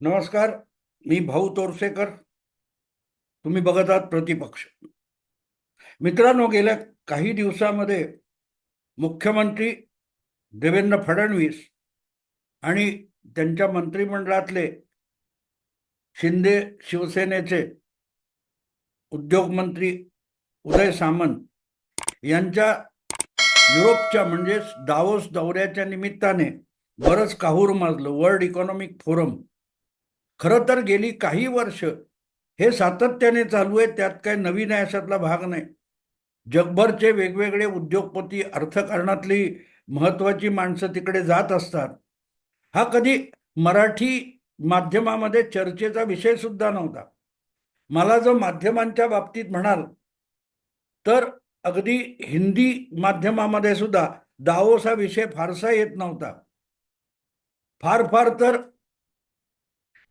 नमस्कार मी भाऊ तोरसेकर. तुम्ही बघत आहात प्रतिपक्ष. मित्रांनो गेल्या काही दिवसामध्ये मुख्यमंत्री देवेंद्र फडणवीस आणि त्यांच्या मंत्रिमंडळातले शिंदे शिवसेनेचे उद्योगमंत्री उदय सामंत यांच्या युरोपच्या म्हणजेच दावोस दौऱ्याच्या निमित्ताने बरंच काहूर माजलं वर्ल्ड इकॉनॉमिक फोरम. खरं तर गेली काही वर्ष हे सातत्याने चालू आहे त्यात काही नवीन आहे अशातला भाग नाही. जगभरचे वेगवेगळे उद्योगपती अर्थकारणातली महत्वाची माणसं तिकडे जात असतात. हा कधी मराठी माध्यमामध्ये चर्चेचा विषय सुद्धा नव्हता. मला जर माध्यमांच्या बाबतीत म्हणाल तर अगदी हिंदी माध्यमामध्ये सुद्धा दावोस हा विषय फारसा येत नव्हता. फार फार तर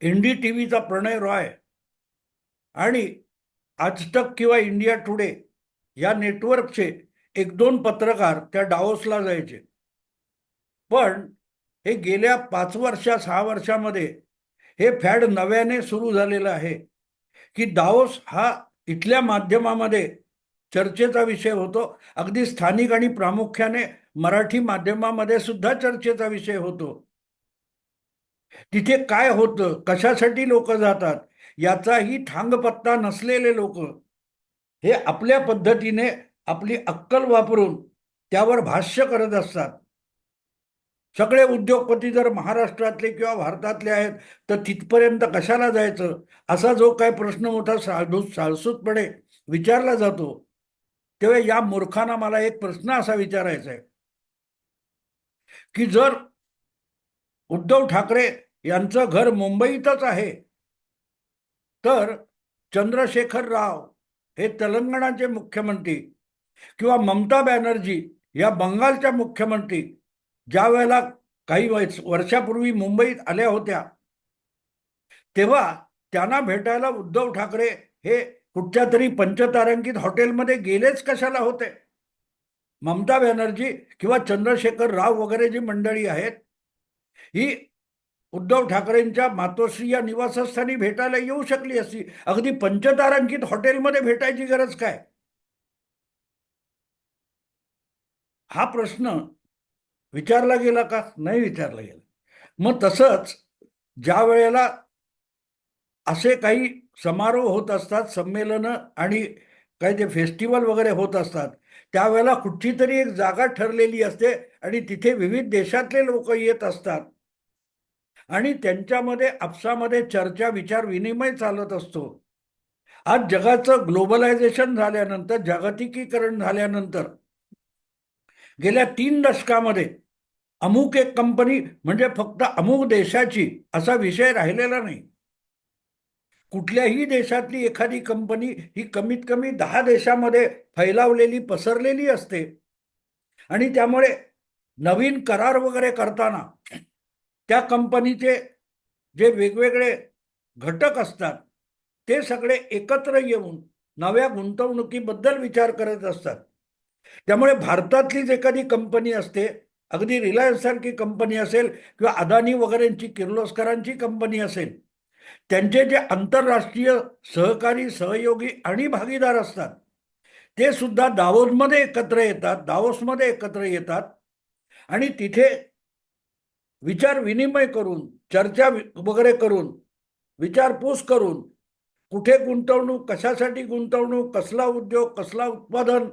एन डी टी व्हीचा प्रणय रॉय आणि आजतक किंवा इंडिया टुडे या नेटवर्कचे एक दोन पत्रकार त्या डाओसला जायचे. पण हे गेल्या पाच वर्षा सहा वर्षामध्ये हे फॅड नव्याने सुरू झालेलं आहे की डाओस हा इथल्या माध्यमामध्ये चर्चेचा विषय होतो. अगदी स्थानिक आणि प्रामुख्याने मराठी माध्यमामध्ये सुद्धा चर्चेचा विषय होतो. तिथे काय होतं? कशासाठी लोक जातात? याचाही ठांगपत्ता नसलेले लोक. हे आपल्या पद्धतीने आपली अक्कल वापरून त्यावर भाष्य करत असतात. सगळे उद्योगपती जर महाराष्ट्रातले किंवा भारतातले आहेत तर तिथपर्यंत कशाला जायचं? असा जो काय प्रश्न मोठा साधू साळसूतपणे विचारला जातो तेव्हा या मूर्खांना मला एक प्रश्न असा विचारायचा आहे. की जर उद्धव ठाकरे यांचं घर मुंबईतच आहे. तर चंद्रशेखर राव हे तेलंगणाचे मुख्यमंत्री किंवा ममता बॅनर्जी या बंगालच्या मुख्यमंत्री ज्या वेळेला काही वर्षापूर्वी मुंबईत आल्या होत्या तेव्हा त्यांना भेटायला उद्धव ठाकरे हे कुठच्या तरी पंचतारांकित हॉटेलमध्ये गेलेच कशाला होते? ममता बॅनर्जी किंवा चंद्रशेखर राव वगैरे जी मंडळी आहेत ही उद्धव ठाकरेंच्या मातोश्री या निवासस्थानी भेटायला येऊ शकली असती. अगदी पंचतारांकित हॉटेलमध्ये भेटायची गरज काय? हा प्रश्न विचारला गेला का? नाही विचारला गेला. मग तसंच ज्या वेळेला असे काही समारोह होत असतात संमेलनं आणि काही ते फेस्टिवल वगैरे होत असतात त्यावेळेला कुठची तरी एक जागा ठरलेली असते आणि तिथे विविध देशातले लोक येत असतात. आणि त्यांच्यामध्ये आपसामध्ये चर्चा विचार विनिमय चालत असतो. आज जगाचं ग्लोबलायझेशन झाल्यानंतर जागतिकीकरण झाल्यानंतर गेल्या तीन दशकामध्ये अमुक एक कंपनी म्हणजे फक्त अमुक देशाची असा विषय राहिलेला नाही. कुठल्याही देशातली एखादी कंपनी ही कमीत कमी दहा देशामध्ये फैलावलेली पसरलेली असते. आणि त्यामुळे नवीन करार वगैरे करताना त्या कंपनीचे जे वेगवेगळे घटक असतात ते सगळे एकत्र येऊन नव्या गुंतवणुकीबद्दल विचार करत असतात. त्यामुळे भारतातलीच एखादी कंपनी असते अगदी रिलायन्स सारखी कंपनी असेल किंवा अदानी वगैरेंची किर्लोस्करांची कंपनी असेल त्यांचे जे आंतरराष्ट्रीय सहकारी सहयोगी आणि भागीदार असतात ते सुद्धा दावोसमध्ये एकत्र येतात दावोसमध्ये एकत्र येतात आणि तिथे विचार विनिमय करून चर्चा वगैरे करून विचारपूस करून कुठे गुंतवणूक कशासाठी गुंतवणूक कसला उद्योग कसला उत्पादन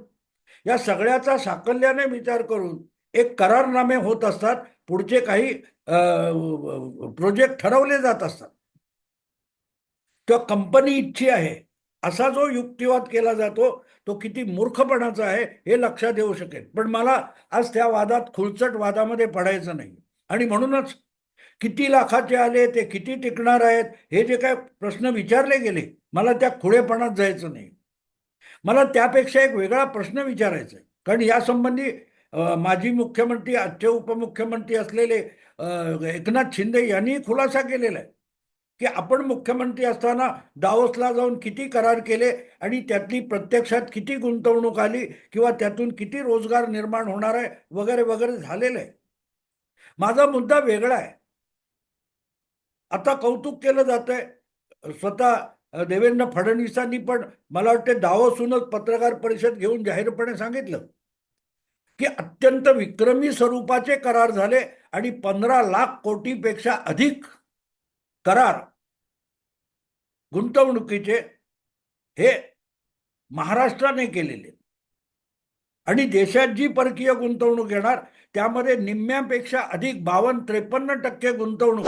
या सगळ्याचा साकल्याने विचार करून एक करारनामे होत असतात. पुढचे काही प्रोजेक्ट ठरवले जात असतात. किंवा कंपनी इच्छी आहे असा जो युक्तिवाद केला जातो तो किती मूर्खपणाचा आहे हे लक्षात येऊ शकेल. पण मला आज त्या वादात खुलचट वादामध्ये पडायचं नाही. आणि म्हणूनच किती लाखाचे आले ते किती टिकणार आहेत हे जे काय प्रश्न विचारले गेले मला त्या खुळेपणात जायचं नाही. मला त्यापेक्षा एक वेगळा प्रश्न विचारायचा आहे. कारण यासंबंधी माजी मुख्यमंत्री आजचे उपमुख्यमंत्री असलेले एकनाथ शिंदे यांनी खुलासा केलेला आहे. की आपण मुख्यमंत्री असताना दावोसला जाऊन किती करार केले आणि त्यातली प्रत्यक्षात किती गुंतवणूक आली किंवा त्यातून किती रोजगार निर्माण होणार आहे वगैरे वगैरे झालेलं आहे. माझा मुद्दा वेगळा आहे. आता कौतुक केलं जात आहे स्वतः देवेंद्र फडणवीसांनी पण मला वाटते दावोसूनच पत्रकार परिषद घेऊन जाहीरपणे सांगितलं की अत्यंत विक्रमी स्वरूपाचे करार झाले आणि पंधरा लाख कोटीपेक्षा अधिक करार गुंतवणुकीचे हे महाराष्ट्राने केलेले. आणि देशात जी परकीय गुंतवणूक येणार त्यामध्ये निम्म्यापेक्षा अधिक बावन्न त्रेपन्न टक्के गुंतवणूक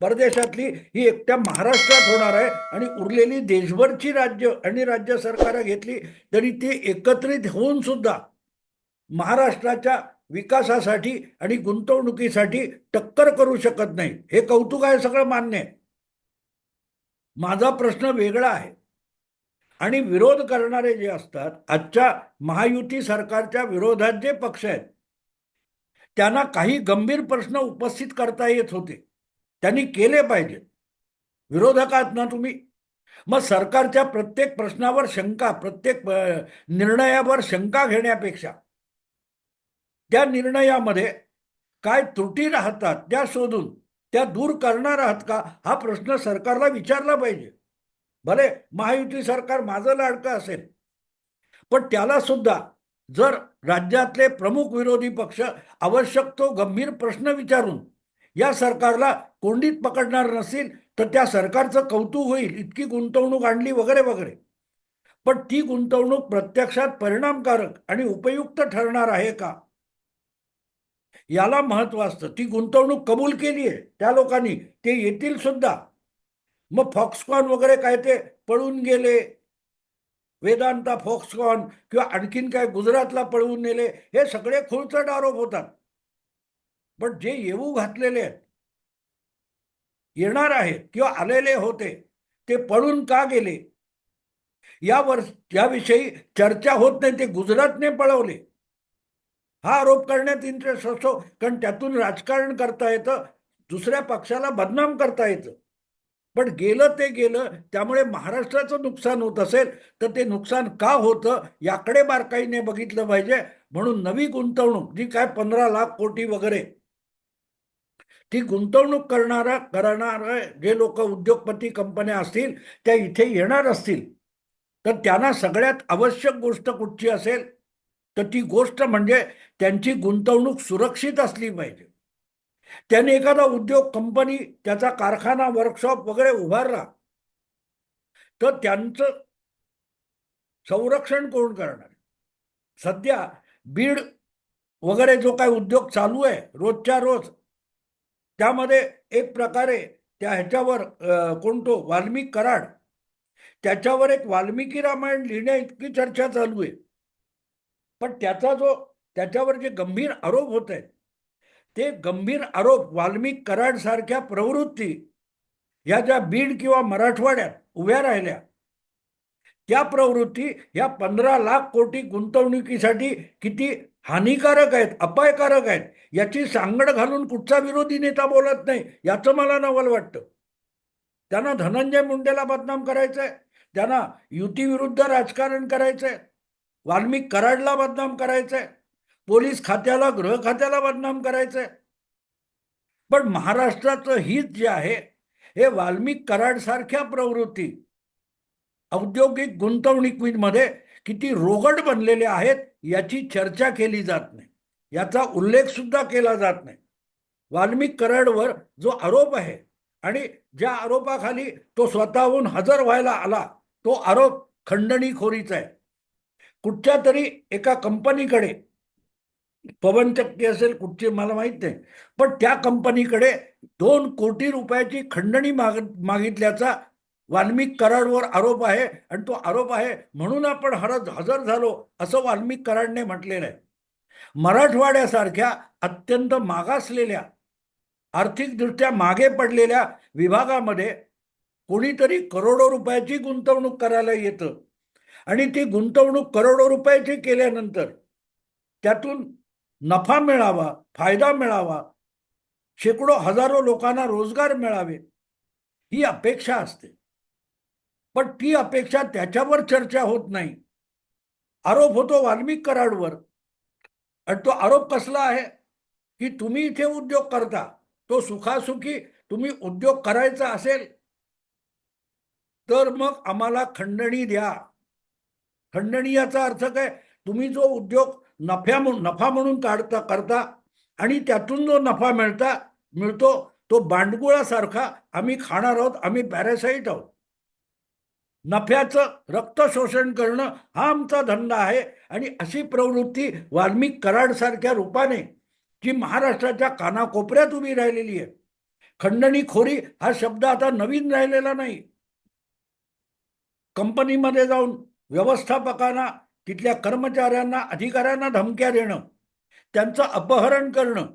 परदेशातली ही एकट्या महाराष्ट्रात होणार आहे आणि उरलेली देशभरची राज्य आणि राज्य सरकारं घेतली तरी ती एकत्रित होऊन सुद्धा महाराष्ट्राच्या विकासासाठी आणि गुंतवणुकीसाठी टक्कर करू शकत नाही. हे कौतुक आहे सगळं मान्य आहे. माझा प्रश्न वेगळा आहे. आणि विरोध करणारे जे असतात आजच्या महायुती सरकारच्या विरोधात जे पक्ष आहेत त्यांना काही गंभीर प्रश्न उपस्थित करता येत होते. त्यांनी केले पाहिजेत. विरोधकात आहात ना तुम्ही. मग सरकारच्या प्रत्येक प्रश्नावर शंका प्रत्येक निर्णयावर शंका घेण्यापेक्षा त्या निर्णयामध्ये काय त्रुटी राहतात त्या शोधून त्या दूर करणार आहात का हा प्रश्न सरकारला विचारला पाहिजे. भले महायुती सरकार माझं लाडकं असेल पण त्याला सुद्धा जर राज्यातले प्रमुख विरोधी पक्ष आवश्यक तो गंभीर प्रश्न विचारून या सरकारला कोंडीत पकडणार नसतील तर त्या सरकारचं कौतुक होईल इतकी गुंतवणूक आणली वगैरे वगैरे. पण ती गुंतवणूक प्रत्यक्षात परिणामकारक आणि उपयुक्त ठरणार आहे का? याला महत्त्व असतं. ती गुंतवणूक कबूल केली आहे त्या लोकांनी. ते येतील सुद्धा. मग फॉक्सकॉन वगैरे काय ते पळून गेले. वेदांता फॉक्सकॉन किंवा आणखीन काय गुजरातला पळवून नेले हे सगळे खुळचट आरोप होतात. पण जे येऊ घातलेले आहेत येणार आहेत किंवा आलेले होते ते पळून का गेले? यावर याविषयी चर्चा होत नाही ते गुजरातने पळवले. हा आरोप करण्यात इंटरेस्ट असतो कारण त्यातून राजकारण करता येतं दुसऱ्या पक्षाला बदनाम करता येतं. पण गेलं ते गेलं त्यामुळे महाराष्ट्राचं नुकसान होत असेल तर ते नुकसान का होतं याकडे बारकाईने बघितलं पाहिजे. म्हणून नवी गुंतवणूक जी काय पंधरा लाख कोटी वगैरे ती गुंतवणूक करणारा करणारं जे लोक उद्योगपती कंपन्या असतील त्या इथे येणार असतील. तर त्यांना सगळ्यात आवश्यक गोष्ट कुठची असेल? तर ती गोष्ट म्हणजे त्यांची गुंतवणूक सुरक्षित असली पाहिजे. त्याने एखादा उद्योग कंपनी त्याचा कारखाना वर्कशॉप वगैरे उभारला तर त्यांचं संरक्षण कोण करणार? सध्या बीड वगैरे जो काय उद्योग चालू आहे रोजच्या रोज त्यामध्ये एक प्रकारे त्या ह्याच्यावर कोणतो वाल्मिक कराड. त्याच्यावर एक वाल्मिकी रामायण लिहिण्या इतकी चर्चा चालू आहे. पण त्याचा जो त्याच्यावर जे गंभीर आरोप होत आहेत ते गंभीर आरोप वाल्मिक कराड सारख्या प्रवृत्ती या ज्या बीड किंवा मराठवाड्यात उभ्या राहिल्या त्या प्रवृत्ती या पंधरा लाख कोटी गुंतवणुकीसाठी किती हानिकारक आहेत अपायकारक आहेत याची सांगड घालून कुठचा विरोधी नेता बोलत नाही याचं मला नवल वाटतं. त्यांना धनंजय मुंडेला बदनाम करायचं आहे त्यांना युतीविरुद्ध राजकारण करायचं आहे वाल्मिक कराडला बदनाम करायचं आहे पोलीस खात्याला गृह खात्याला बदनाम करायचंय. पण महाराष्ट्राचं हित जे आहे हे वाल्मिक कराड सारख्या प्रवृत्ती औद्योगिक गुंतवणुकीमध्ये किती रोगड बनलेले आहेत याची चर्चा केली जात नाही. याचा उल्लेख सुद्धा केला जात नाही. वाल्मिक कराडवर जो आरोप आहे आणि ज्या आरोपाखाली तो स्वतःहून हजर व्हायला आला तो आरोप खंडणीखोरीचा आहे. कुठच्या तरी एका कंपनीकडे पवन चक्की असेल कुठची मला माहीत नाही. पण त्या कंपनीकडे दोन कोटी रुपयाची खंडणी माग मागितल्याचा वाल्मिक कराडवर आरोप आहे आणि तो आरोप आहे म्हणून आपण हरज हजर झालो असं वाल्मिक कराडने म्हटलेलं आहे. मराठवाड्यासारख्या अत्यंत मागासलेल्या आर्थिकदृष्ट्या मागे पडलेल्या विभागामध्ये कोणीतरी करोडो रुपयाची गुंतवणूक करायला येतं. आणि ती गुंतवणूक करोडो रुपयाची केल्यानंतर त्यातून नफा मिळावा फायदा मिळावा शेकडो हजारो लोकांना रोजगार मिळावे ही अपेक्षा असते. पण ती अपेक्षा त्याच्यावर चर्चा होत नाही. आरोप होतो वाल्मिक कराडवर. आणि तो आरोप कसला आहे? की तुम्ही इथे उद्योग करता तो सुखासुखी तुम्ही उद्योग करायचा असेल तर मग आम्हाला खंडणी द्या. खंडणी याचा अर्थ काय? तुम्ही जो उद्योग नफ्या म्हणून नफा म्हणून काढता करता आणि त्यातून जो नफा मिळता मिळतो तो बांडगुळासारखा आम्ही खाणार आहोत आम्ही पॅरासाईट आहोत. नफ्याचं रक्त शोषण करणं हा आमचा धंदा आहे आणि अशी प्रवृत्ती वाल्मिक कराडसारख्या रूपाने जी महाराष्ट्राच्या कानाकोपऱ्यात उभी राहिलेली आहे. खंडणीखोरी हा शब्द आता नवीन राहिलेला नाही. कंपनीमध्ये जाऊन व्यवस्थापकांना तिथल्या कर्मचाऱ्यांना अधिकाऱ्यांना धमक्या देणं त्यांचं अपहरण करणं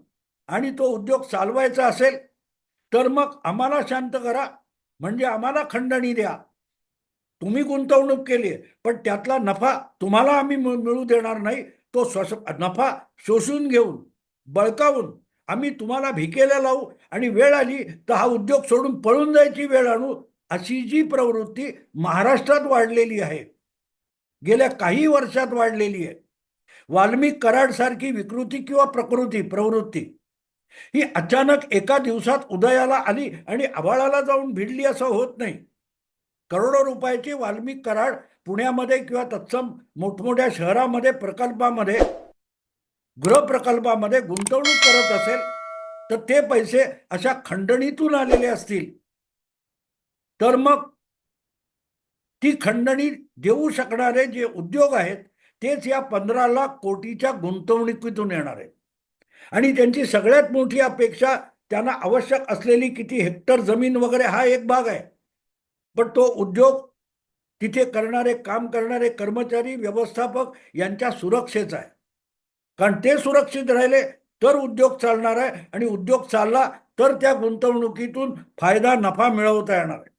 आणि तो उद्योग चालवायचा असेल तर मग आम्हाला शांत करा. म्हणजे आम्हाला खंडणी द्या. तुम्ही गुंतवणूक केली आहे पण त्यातला नफा तुम्हाला आम्ही मिळू देणार नाही. तो स्वस नफा शोषून घेऊन बळकावून आम्ही तुम्हाला भिकेला लावू आणि वेळ आली तर हा उद्योग सोडून पळून जायची वेळ आणू अशी जी प्रवृत्ती महाराष्ट्रात वाढलेली आहे. गेल्या काही वर्षात वाढलेली आहे. वाल्मिक कराडसारखी विकृती किंवा प्रकृती प्रवृत्ती ही अचानक एका दिवसात उदयाला आली आणि आभाळाला जाऊन भिडली असं होत नाही. करोडो रुपयाची वाल्मिक कराड पुण्यामध्ये किंवा तत्सम मोठमोठ्या शहरामध्ये प्रकल्पामध्ये गृहप्रकल्पामध्ये गुंतवणूक करत असेल तर ते पैसे अशा खंडणीतून आलेले असतील. तर मग ती खंडणी देऊ शकणारे जे उद्योग आहेत तेच या पंधरा लाख कोटीच्या गुंतवणुकीतून येणार आहेत. आणि त्यांची सगळ्यात मोठी अपेक्षा त्यांना आवश्यक असलेली किती हेक्टर जमीन वगैरे हा एक भाग आहे. पण तो उद्योग तिथे करणारे काम करणारे कर्मचारी व्यवस्थापक यांच्या सुरक्षेचा आहे. कारण ते सुरक्षित राहिले तर उद्योग चालणार आहे आणि उद्योग चालला तर त्या गुंतवणुकीतून फायदा नफा मिळवता येणार आहे.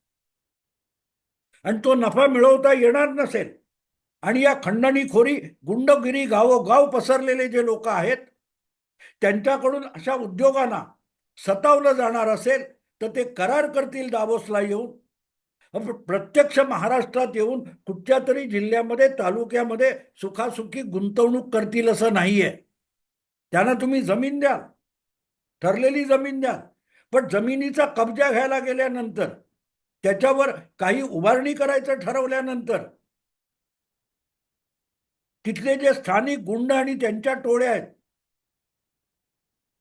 आणि तो नफा मिळवता येणार नसेल. आणि या खंडणीखोरी गुंडगिरी गावोगाव पसरलेले जे लोक आहेत त्यांच्याकडून अशा उद्योगांना सतावलं जाणार असेल तर ते करार करतील दावोसला येऊन. प्रत्यक्ष महाराष्ट्रात येऊन कुठच्या तरी जिल्ह्यामध्ये तालुक्यामध्ये सुखासुखी गुंतवणूक करतील असं नाहीये. त्यांना तुम्ही जमीन द्याल. ठरलेली जमीन द्याल. पण जमिनीचा कब्जा घ्यायला गेल्यानंतर त्याच्यावर काही उभारणी करायचं ठरवल्यानंतर तिथले जे स्थानिक गुंड आणि त्यांच्या टोळ्या आहेत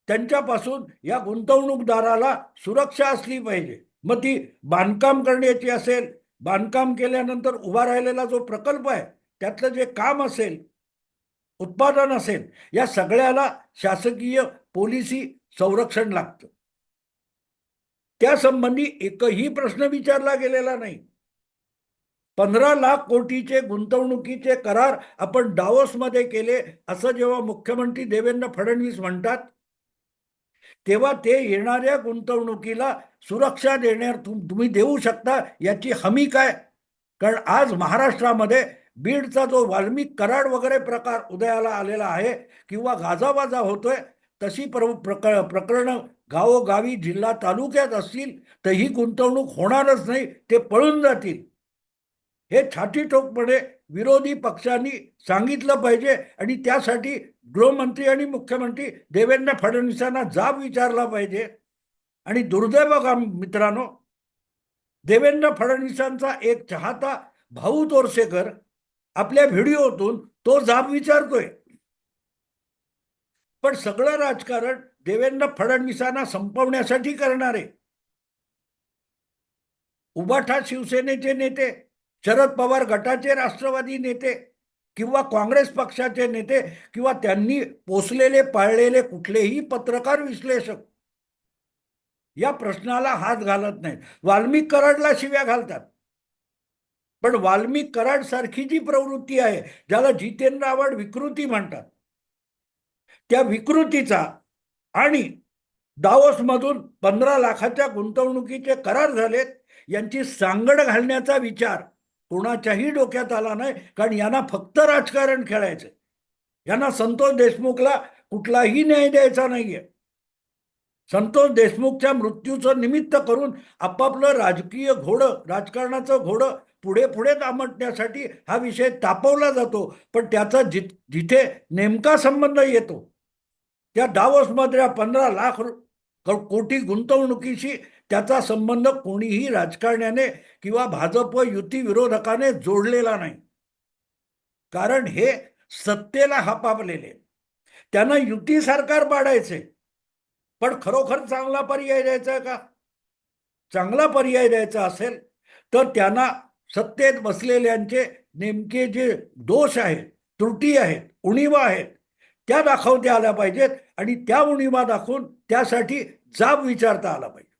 त्यांच्यापासून या गुंतवणूकदाराला सुरक्षा असली पाहिजे. मग ती बांधकाम करण्याची असेल बांधकाम केल्यानंतर उभा राहिलेला जो प्रकल्प आहे त्यातलं जे काम असेल उत्पादन असेल या सगळ्याला शासकीय पोलिसी संरक्षण लागतं. त्यासंबंधी एकही प्रश्न विचारला गेलेला नाही. पंधरा लाख कोटीचे गुंतवणुकीचे करार आपण डावोसमध्ये केले असं जेव्हा मुख्यमंत्री देवेंद्र फडणवीस म्हणतात तेव्हा ते येणाऱ्या गुंतवणुकीला सुरक्षा देण्यात तुम- तुम्ही देऊ शकता याची हमी काय? कारण आज महाराष्ट्रामध्ये बीडचा जो वाल्मिक कराड वगैरे प्रकार उदयाला आलेला आहे किंवा गाजावाजा होतोय तशी प्र प्रक प्रकरणं गावोगावी जिल्हा तालुक्यात असतील तर ही गुंतवणूक होणारच नाही ते पळून जातील. हे छातीठोकपणे विरोधी पक्षांनी सांगितलं पाहिजे आणि त्यासाठी गृहमंत्री आणि मुख्यमंत्री देवेंद्र फडणवीसांना जाब विचारला पाहिजे. आणि दुर्दैव मित्रांनो देवेंद्र फडणवीसांचा एक चाहता भाऊ तोरसेकर आपल्या व्हिडिओतून तो जाब विचारतोय. पण सगळं राजकारण देवेंद्र फडणवीसांना संपवण्यासाठी करणारे उबाठा शिवसेनेचे नेते शरद पवार गटाचे राष्ट्रवादी नेते किंवा काँग्रेस पक्षाचे नेते किंवा त्यांनी पोचलेले पाळलेले कुठलेही पत्रकार विश्लेषक या प्रश्नाला हात घालत नाहीत. वाल्मिक कराडला शिव्या घालतात. पण वाल्मिक कराड सारखी जी प्रवृत्ती आहे ज्याला जितेंद्र आवड विकृती म्हणतात. त्या विकृतीचा आणि दावोसमधून पंधरा लाखाच्या गुंतवणुकीचे करार झालेत यांची सांगड घालण्याचा विचार कोणाच्याही डोक्यात आला नाही कारण यांना फक्त राजकारण खेळायचं यांना संतोष देशमुखला कुठलाही न्याय द्यायचा नाहीये. संतोष देशमुखच्या मृत्यूचं निमित्त करून आपापलं राजकीय घोडं राजकारणाचं घोडं पुढे पुढे दामटण्यासाठी हा विषय तापवला जातो. पण त्याचा जि जिथे नेमका संबंध येतो त्या डावसमधल्या पंधरा लाख कोटी गुंतवणुकीशी त्याचा संबंध कोणीही राजकारण्याने किंवा भाजप युती विरोधकाने जोडलेला नाही. कारण हे सत्तेला हापापलेले त्यांना युती सरकार पाडायचे. पण खरोखर चांगला पर्याय द्यायचा का? चांगला पर्याय द्यायचा असेल तर त्यांना सत्तेत बसलेल्यांचे नेमके जे दोष आहेत त्रुटी आहेत उणीवा आहेत त्या दाखवत्या आल्या पाहिजेत. आणि त्या उणीवा दाखवून त्यासाठी जाब विचारता आला पाहिजे.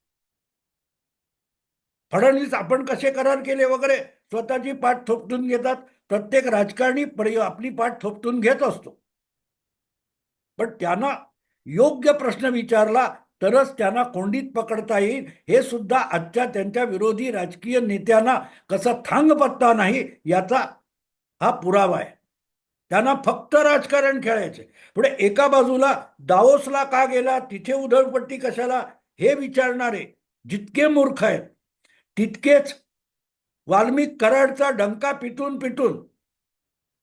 फडणवीस आपण कसे करार केले वगैरे स्वतःची पाठ थोपटून घेतात. प्रत्येक राजकारणी परि- आपली पाठ थोपटून घेत असतो. पण त्यांना योग्य प्रश्न विचारला तरच त्यांना कोंडीत पकडता येईल. हे सुद्धा आजच्या त्यांच्या विरोधी राजकीय नेत्यांना कसा थांग पत्ता नाही याचा हा पुरावा आहे. त्यांना फक्त राजकारण खेळायचे. पुढे एका बाजूला दाओसला का गेला तिथे उधळपट्टी कशाला हे विचारणारे जितके मूर्ख आहेत तितकेच वाल्मिक कराडचा डंका पिटून पिटून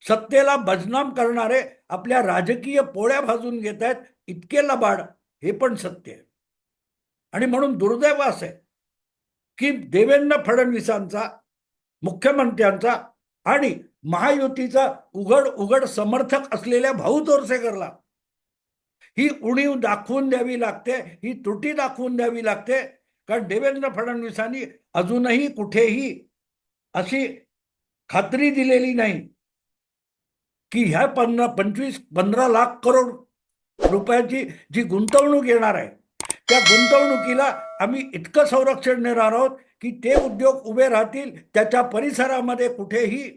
सत्तेला बदनाम करणारे आपल्या राजकीय पोळ्या भाजून घेत आहेत इतके लबाड हे पण सत्य आहे. आणि म्हणून दुर्दैव असं आहे की देवेंद्र फडणवीसांचा मुख्यमंत्र्यांचा आणि महायुतीचा उघड उघड समर्थक असलेल्या भाऊ तोरसेकरला. ही उणीव दाखवून द्यावी लागते ही त्रुटी दाखवून द्यावी लागते कारण देवेंद्र फडणवीसांनी अजूनही कुठेही अशी खात्री दिलेली नाही की ह्या पंधरा पंचवीस पंधरा लाख करोड रुपयाची जी गुंतवणूक येणार आहे त्या गुंतवणुकीला आम्ही इतकं संरक्षण देणार आहोत की ते उद्योग उभे राहतील त्याच्या परिसरामध्ये कुठेही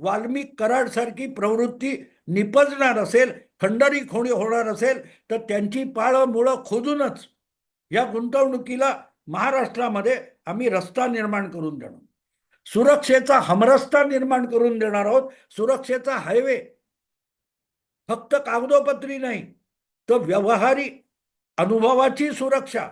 वाल्मिक कराडसारखी प्रवृत्ती निपजणार असेल खंडरी खोणी होणार असेल तर त्यांची पाळं मुळं खोदूनच या गुंतवणुकीला महाराष्ट्रामध्ये आम्ही रस्ता निर्माण करून देणार. सुरक्षेचा हमरस्ता निर्माण करून देणार आहोत. सुरक्षेचा हायवे फक्त कागदोपत्री नाही तर व्यवहारी अनुभवाची सुरक्षा.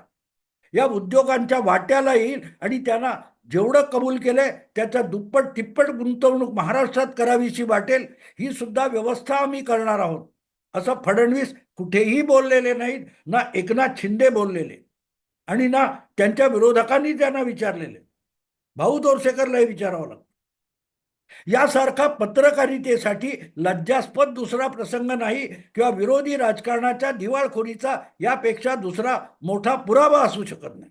या उद्योगांच्या वाट्याला येईल आणि त्यांना जेवढं कबूल केलंय त्याच्या दुप्पट तिप्पट गुंतवणूक महाराष्ट्रात करावीशी वाटेल ही सुद्धा व्यवस्था आम्ही करणार आहोत. असं फडणवीस कुठेही बोललेले नाहीत ना एकनाथ शिंदे बोललेले आणि ना त्यांच्या विरोधकांनी त्यांना विचारलेले. भाऊ दोरसेकरलाही विचारावं लागतं. यासारखा पत्रकारितेसाठी लज्जास्पद दुसरा प्रसंग नाही किंवा विरोधी राजकारणाच्या दिवाळखोरीचा यापेक्षा दुसरा मोठा पुरावा असू शकत नाही.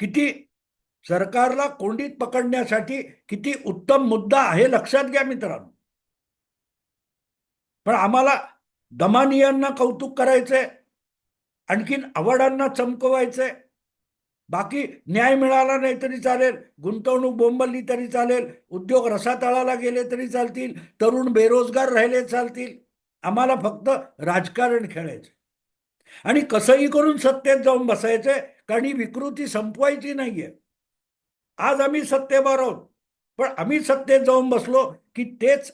किती सरकारला कोंडीत पकडण्यासाठी किती उत्तम मुद्दा आहे लक्षात घ्या मित्रांनो. पण आम्हाला दमानियांना कौतुक करायचंय आणखीन आवडांना चमकवायचंय. बाकी न्याय मिळाला नाही तरी चालेल गुंतवणूक बोंबलली तरी चालेल उद्योग रसातळाला गेले तरी चालतील तरुण बेरोजगार राहिले चालतील. आम्हाला फक्त राजकारण खेळायचं आणि कसंही करून सत्तेत जाऊन बसायचंय कारण ही विकृती संपवायची नाहीये. आज आम्ही सत्तेवर आहोत पण आम्ही सत्तेत जाऊन बसलो की तेच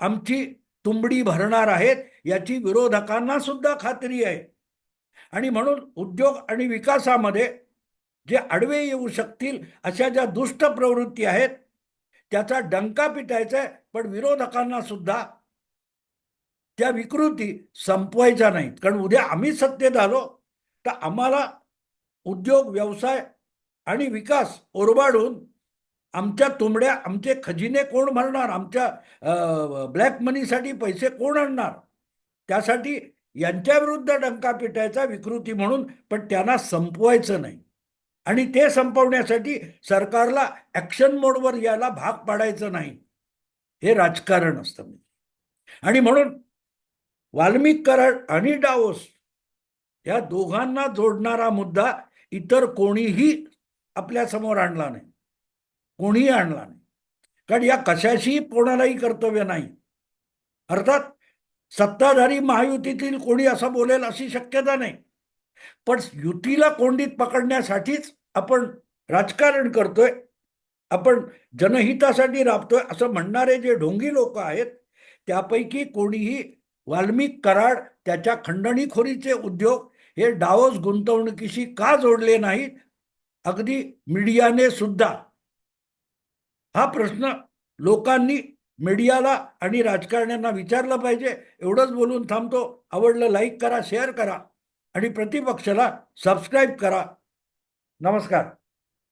आमची तुंबडी भरणार आहेत याची विरोधकांना सुद्धा खात्री आहे. आणि म्हणून उद्योग आणि विकासामध्ये जे आडवे येऊ शकतील अशा ज्या दुष्ट प्रवृत्ती आहेत त्याचा डंका पिटायचा आहे पण विरोधकांना सुद्धा त्या विकृती संपवायच्या नाहीत. कारण उद्या आम्ही सत्तेत आलो तर आम्हाला उद्योग व्यवसाय आणि विकास ओरबाडून आमच्या तुंबड्या आमचे खजिने कोण भरणार? आमच्या ब्लॅक मनीसाठी पैसे कोण आणणार? त्यासाठी यांच्याविरुद्ध डंका पिटायचा विकृती म्हणून पण त्यांना संपवायचं नाही. आणि ते संपवण्यासाठी सरकारला ॲक्शन मोडवर यायला भाग पाडायचं नाही. हे राजकारण असतं. आणि म्हणून वाल्मिक कराड आणि डाओस या दोघांना जोडणारा मुद्दा इतर कोणीही आपल्यासमोर आणला नाही. कोणीही आणला नाही. कारण या कशाशी कोणालाही कर्तव्य नाही. अर्थात सत्ताधारी महायुतीतील कोणी असं बोलेल अशी शक्यता नाही. पण युतीला कोंडीत पकडण्यासाठीच आपण राजकारण करतोय. आपण जनहितासाठी राबतोय असं म्हणणारे जे ढोंगी लोक आहेत त्यापैकी कोणीही वाल्मिक कराड त्याच्या खंडणीखोरीचे उद्योग हे डावस गुंतवणुकीशी का जोडले नाहीत? अगदी मीडियाने सुद्धा. हा प्रश्न लोकांनी मीडियाला आणि राजकारण्यांना विचारला पाहिजे. एवढंच बोलून थांबतो. आवडलं लाईक करा शेअर करा आणि प्रतिपक्षाला सबस्क्राईब करा. नमस्कार.